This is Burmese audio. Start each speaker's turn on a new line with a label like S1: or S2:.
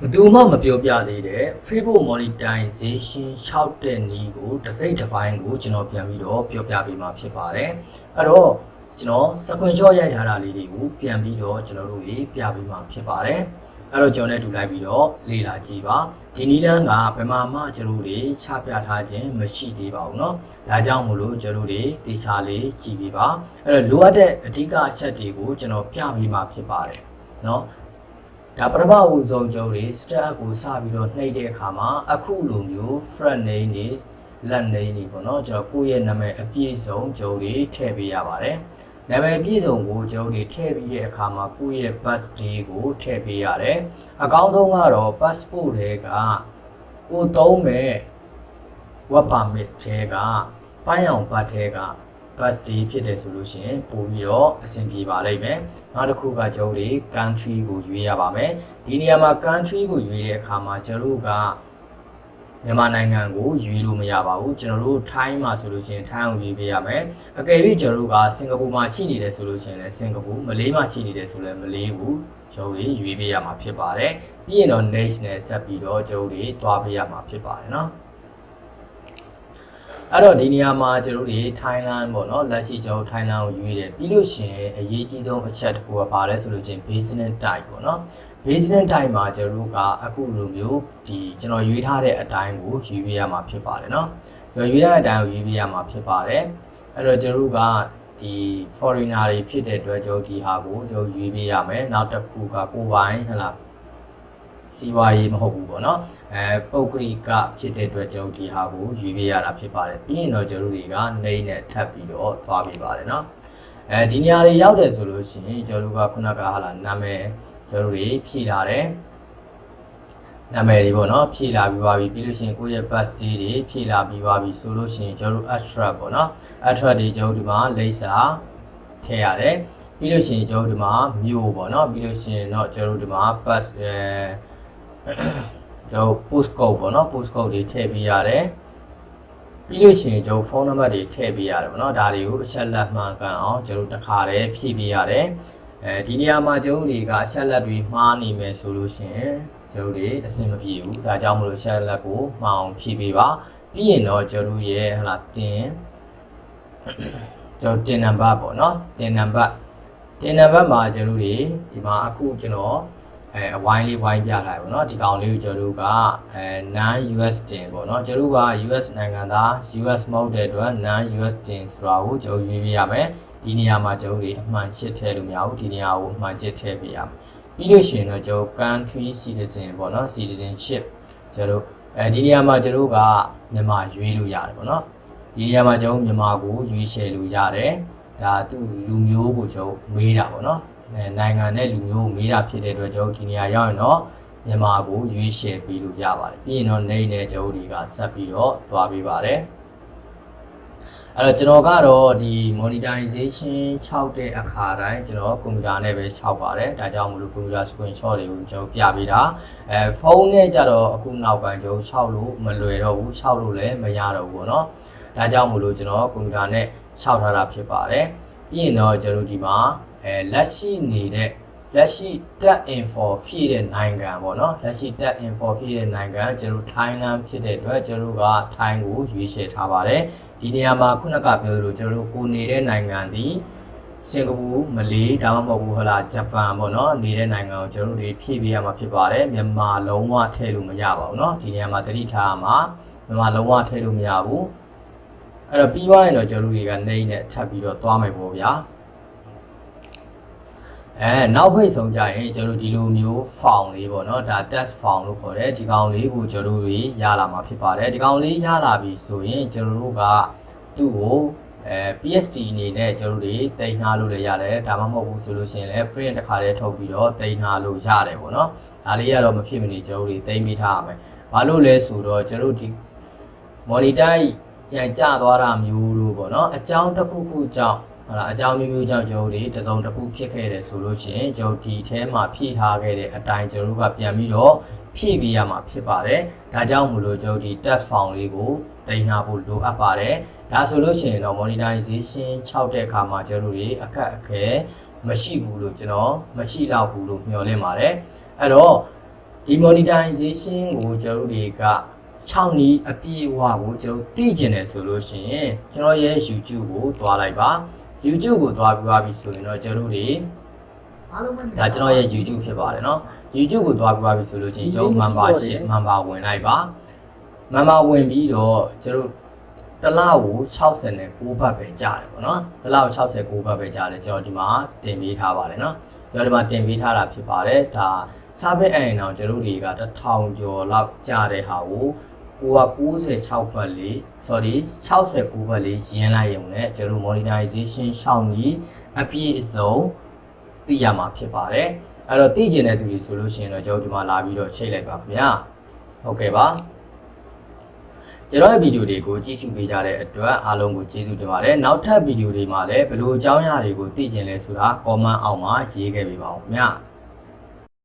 S1: ဘယ်သူမှမပြောပြသေးတဲ့ Facebook monetization 6တဲ့နည်းကိုတစ်စိတ်တစ်ပိုင်းကိုကျွန်တော်ပြန်ပြီးတော့ပြောပြပေးမှာဖြစ်ပါတယ်အဲ့တော့ကျွန်တော် screenshot ရိုက်ထားတာလေးတွေကိုပြန်ပြီးတော့ကျွန်တော်တို့တွေပြပေးမှာဖြစ်ပါတယ်အဲ့တော့ကျွန်တော်လည်းတူလိုက်ပြီးတော့လေ့လာကြည့်ပါဒီနည်းလမ်းကဘယ်မှာမှကျွန်တော်တို့တွေချပြထားခြင်းမရှိသေးပါဘူးเนาะဒါကြောင့်မို့လို့ကျွန်တော်တို့တွေတေချာလေးကြည့်ပေးပါအဲ့တော့လိုအပ်တဲ့အဓိကအချက်တွေကိုကျွန်တော်ပြပေးမှာဖြစ်ပါတယ်เนาะ ဒါပထမဦးဆုံးကျုပ်တွေ start ကိုစပြီးတော့နှိပ်တဲ့အခါမှာအခုလိုမျိုး front name တွေ last name တွေပေါ့နော်ကျွန်တော်ကိုယ့်ရဲ့နာမည်အပြည့်စုံကျုပ်တွေထည့်ပေးရပါတယ်နာမည်အပြည့်စုံကိုကျုပ်တွေထည့်ပြီးတဲ့အခါမှာကိုယ့်ရဲ့ birthday ကိုထည့်ပေးရတယ်အကောင်းဆုံးကတော့ passport တွေကကိုသုံးမဲ့ work permit တွေကပိုင်းအောင်ဘတ်ထဲက birthday ဖြစ်တယ်ဆိုလို့ရှိရင်ပို့ပြီးတော့အဆင်ပြေပါလိမ့်မယ်။နောက်တစ်ခုကကျွန်တော်တို့ country ကိုရွေးရပါမယ်။ဒီနေရာမှာ country ကိုရွေးတဲ့အခါမှာကျွန်တော်တို့ကမြန်မာနိုင်ငံကိုရွေးလို့မရပါဘူးကျွန်တော်တို့ထိုင်းမှာဆိုလို့ရှိရင်ထိုင်းကိုရွေးပေးရမယ်အကယ်၍ကျွန်တော်တို့ကစင်ကာပူမှာရှိနေတယ်ဆိုလို့ရှိရင်လည်းစင်ကာပူမလေးမှာရှိနေတယ်ဆိုလည်းမလေးကိုကျွန်တော်တို့ရွေးပေးရမှာဖြစ်ပါတယ်ပြီးရင်တော့ next နဲ့ဆက်ပြီးတော့ကျွန်တော်တို့တွားပေးရမှာဖြစ်ပါတယ်နော် အဲ့တော့ဒီနေရာမှာကျွန်တော်တို့ထိုင်းလန်ပေါ့နော်လက်ရှိကျွန်တော်ထိုင်းလန်ကိုရွေးတယ်ပြီးလို့ရှိရင်အရေးကြီးဆုံးအချက်တစ်ခုကဘာလဲဆိုလို့ချင်း business type ပေါ့နော် business type မှာကျွန်တော်တို့ကအခုလိုမျိုးဒီကျွန်တော်ရွေးထားတဲ့အတိုင်းကိုရွေးပြရမှာဖြစ်ပါတယ်နော်ကျွန်တော်ရွေးထားတဲ့အတိုင်းကိုရွေးပြရမှာဖြစ်ပါတယ်အဲ့တော့ကျွန်တော်တို့ကဒီ foreigner တွေဖြစ်တဲ့အတွက်ကျွန်တော်ဒီဟာကိုကျွန်တော်ရွေးပြရမယ်နောက်တစ်ခုကကိုယ်ပိုင်ဟလာ စီးပွားရေးမဟုတ်ဘူးပေါ့နော်အဲပုဂ္ဂလိကဖြစ်တဲ့အတွက်ကျွန်တော်ဒီဟာကိုရွေးပြရတာဖြစ်ပါတယ်ပြီးရင်တော့ကျွန်တော်တို့ကနှိမ့်နဲ့ထပ်ပြီးတော့သွားပြပါတယ်နော်အဲဒီနေရာတွေရောက်တယ်ဆိုလို့ရှိရင်ကျွန်တော်တို့ကခုနကဟာလာနာမည်ကျွန်တော်တို့တွေဖြည့်လာတယ်နာမည်တွေပေါ့နော်ဖြည့်လာပြီးပါပြီပြီးလို့ရှိရင်ကိုယ့်ရဲ့ birthday တွေဖြည့်လာပြီးပါပြီဆိုလို့ရှိရင်ကျွန်တော်တို့ extra ပေါ့နော် extra တွေကျွန်တော်တို့ဒီမှာလိမ့်စာထည့်ရတယ်ပြီးလို့ရှိရင်ကျွန်တော်တို့ဒီမှာမြို့ပေါ့နော်ပြီးလို့ရှိရင်တော့ကျွန်တော်တို့ဒီမှာ pass အဲ ကျွန်တော် post code ပေါ့နော် post code တွေထည့်ပေးရတယ်ပြီးလို့ရှိရင်ကျွန်တော်ဖုန်းနံပါတ်တွေထည့်ပေးရတယ်ပေါ့နော်ဒါတွေကိုအချက်လက်မှန်ကန်အောင်ကျွန်တော်တို့တစ်ခါတည်းဖြည့်ပေးရတယ်အဲဒီနေရာမှာကျွန်တော်တို့တွေကအချက်လက်တွေမှားနေမယ်ဆိုလို့ရှိရင်ကျွန်တော်တို့တွေအဆင်မပြေဘူးဒါကြောင့်မလို့အချက်လက်ကိုမှားအောင်ဖြည့်ပေးပါပြီးရင်တော့ကျွန်တော်တို့ရဲ့ဟလာတင်ကျွန်တော်တင်နံပါတ်ပေါ့နော်တင်နံပါတ်တင်နံပါတ်မှာကျွန်တော်တို့တွေဒီမှာအခုကျွန်တော် အဲအဝိုင်းလေးဝိုင်းပြထားတယ်ပေါ့နော်ဒီကောင်လေးကိုကျွန်တော်တို့ကအဲ non US တင်ပေါ့နော်ကျွန်တော်တို့က US နိုင်ငံသား US မဟုတ်တဲ့အတွက် non US တင်ဆိုတာကိုကျွန်တော်ရွေးပြရမယ်ဒီနေရာမှာကျွန်တော်တို့အမှန်ရှစ်ထည့်လို့မရဘူးဒီနေရာကိုအမှန်ရှစ်ထည့်ပြရမယ်ပြီးလို့ရှိရင်တော့ကျွန်တော် country citizen ပေါ့နော် citizenship ကျွန်တော်တို့အဲဒီနေရာမှာကျွန်တော်ကမြန်မာရွေးလို့ရတယ်ပေါ့နော်ဒီနေရာမှာကျွန်တော်မြန်မာကိုရွေးချယ်လို့ရတယ်ဒါသူလူမျိုးကိုကျွန်တော်မေးတာပေါ့နော်အဲ နိုင်ငံနဲ့လူမျိုးကိုမေးတာဖြစ်တဲ့အတွက်ကျွန်တော်ဒီနေရာရောက်ရင်တော့မြန်မာကိုရွေးချယ်ပြီးလို့ရပါတယ်ပြီးရင်တော့နေနဲ့ကျွန်တော်တွေကဆက်ပြီးတော့တွားပေးပါတယ်အဲ့တော့ကျွန်တော်ကတော့ဒီ monetization 6တဲ့အခါတိုင်းကျွန်တော်ကွန်ပျူတာနဲ့ပဲ6ပါတယ်ဒါကြောင့်မလို့ကွန်ပျူတာ screenshot တွေကိုကျွန်တော်ပြပေးတာအဲဖုန်းနဲ့ကြတော့အခုနောက်ပိုင်းကျွန်တော်6လို့မလွယ်တော့ဘူး6လို့လည်းမရတော့ဘူးပေါ့နော်ဒါကြောင့်မလို့ကျွန်တော်ကွန်ပျူတာနဲ့6ထားတာဖြစ်ပါတယ်ပြီးရင်တော့ကျွန်တော်ဒီမှာ အဲလက်ရှိနေတဲ့လက်ရှိ tab info ဖြည့်တဲ့နိုင်ငံပေါ့နော်လက်ရှိ tab info ဖြည့်တဲ့နိုင်ငံကျွန်တော်ထိုင်းလန်ဖြစ်တဲ့အတွက်ကျွန်တော်ကထိုင်းကိုရွေးချယ်ထားပါတယ်ဒီနေရာမှာခုနကပြောသလိုကျွန်တော်ကိုနေတဲ့နိုင်ငံဒီစင်ကာပူမလေးဒါမှမဟုတ်ဘူးဟလာဂျပန်ပေါ့နော်နေတဲ့နိုင်ငံကိုကျွန်တော်တို့ဖြည့်ပေးရမှာဖြစ်ပါတယ်မြန်မာလုံးဝထည့်လို့မရပါဘူးเนาะဒီနေရာမှာတတိထားမှာမြန်မာလုံးဝထည့်လို့မရဘူးအဲ့တော့ပြီးသွားရင်တော့ကျွန်တော်တို့တွေကနေနဲ့ထပ်ပြီးတော့သွားမယ်ပေါ့ဗျာ အဲနောက်ဖိတ်ဆုံးကြရင်ကျွန်တော်တို့ဒီလိုမျိုး form လေးပေါ့နော်ဒါ test form လို့ခေါ်တယ်ဒီကောင်လေးကိုကျွန်တော်တို့ရလာမှာဖြစ်ပါတယ်ဒီကောင်လေးရလာပြီဆိုရင်ကျွန်တော်တို့ကသူ့ကိုအဲ PSD အနေနဲ့ကျွန်တော်တို့တွေတင်နှားလို့လည်းရတယ်ဒါမှမဟုတ်ဘူးဆိုလို့ရှိရင်လည်း print တစ်ခါလေးထုတ်ပြီးတော့တင်နှားလို့ရတယ်ပေါ့နော်ဒါလေးကတော့မဖြစ်မနေကျွန်တော်တို့တွေတင်ပေးထားရမယ်ဘာလို့လဲဆိုတော့ကျွန်တော်တို့ဒီ monitor ပြန်ကျသွားတာမျိုးလို့ပေါ့နော်အကြောင်းတစ်ခုခုကြောင့် ဟုတ်လားအကြောင်းမျိုးမျိုးကြောင့်ကျွန်တော်တို့တစုံတစ်ခုဖြစ်ခဲ့တယ်ဆိုလို့ရှိရင်ကျွန်တော်ဒီထဲမှာဖြည့်ထားခဲ့တဲ့အတိုင်းကျွန်တော်တို့ကပြန်ပြီးတော့ဖြည့်ပေးရမှာဖြစ်ပါတယ်ဒါကြောင့်မလို့ကျွန်တော်ဒီ test form လေးကိုတင်ထားဖို့လိုအပ်ပါတယ်ဒါဆိုလို့ရှိရင်တော့ monetization 6တဲ့အခါမှာကျွန်တော်တို့အခက်အခဲမရှိဘူးလို့ကျွန်တော်မရှိတော့ဘူးလို့မျှော်လင့်ပါတယ်အဲ့တော့ဒီ monetization ကိုကျွန်တော်တို့တွေက6နီးအပြည့်အဝကိုကျွန်တော်သိကျင်တယ်ဆိုလို့ရှိရင်ကျွန်တော်ရဲ့ YouTube ကိုသွားလိုက်ပါ YouTube ကိုသွားပြီးသွားပြီဆိုရင်တော့ကျွန်တော်တို့တွေ
S2: အားလုံးပဲ
S1: ဒါကျွန်တော်ရဲ့ YouTube ဖြစ်ပါတယ်เนาะ YouTube ကိုသွားပြီးသွားပြီဆိုလို့ရှိရင်ကျွန်တော် membership member ဝင်လိုက်ပါ member ဝင်ပြီးတော့ကျွန်တော်တစ်လကို69ဘတ်ပဲကြားတယ်ပေါ့နော်တစ်လကို69ဘတ်ပဲကြားတယ်ကျွန်တော်ဒီမှာတင်ပေးထားပါတယ်เนาะကျွန်တော်ဒီမှာတင်ပေးထားတာဖြစ်ပါတယ်ဒါ service အရင်တော့ကျွန်တော်တွေက1000ကျော်လောက်ကြားတဲ့ဟာကို ကိုက96ဘတ်လေး sorry 69ဘတ်လေးရင်းလိုက်ရုံနဲ့ကျွန်တော် monetization ရှောင်းပြီးအပြည့်အစုံသိရမှာဖြစ်ပါတယ်အဲ့တော့သိကျင်တဲ့သူတွေဆိုလို့ရှိရင်တော့ကျွန်တော်ဒီမှာလာပြီးတော့ချိန်လိုက်ပါခင်ဗျာဟုတ်ကဲ့ပါကျွန်တော်ရဲ့ဗီဒီယိုတွေကိုကြည့်ရှုပေးကြတဲ့အတွက်အားလုံးကိုကျေးဇူးတင်ပါတယ်နောက်ထပ်ဗီဒီယိုတွေမှာလည်းဘယ်လိုအကြောင်းအရာတွေကိုသိကျင်လဲဆိုတာ comment အောက်မှာရေးခဲ့ပေးပါဦးခင်ဗျာ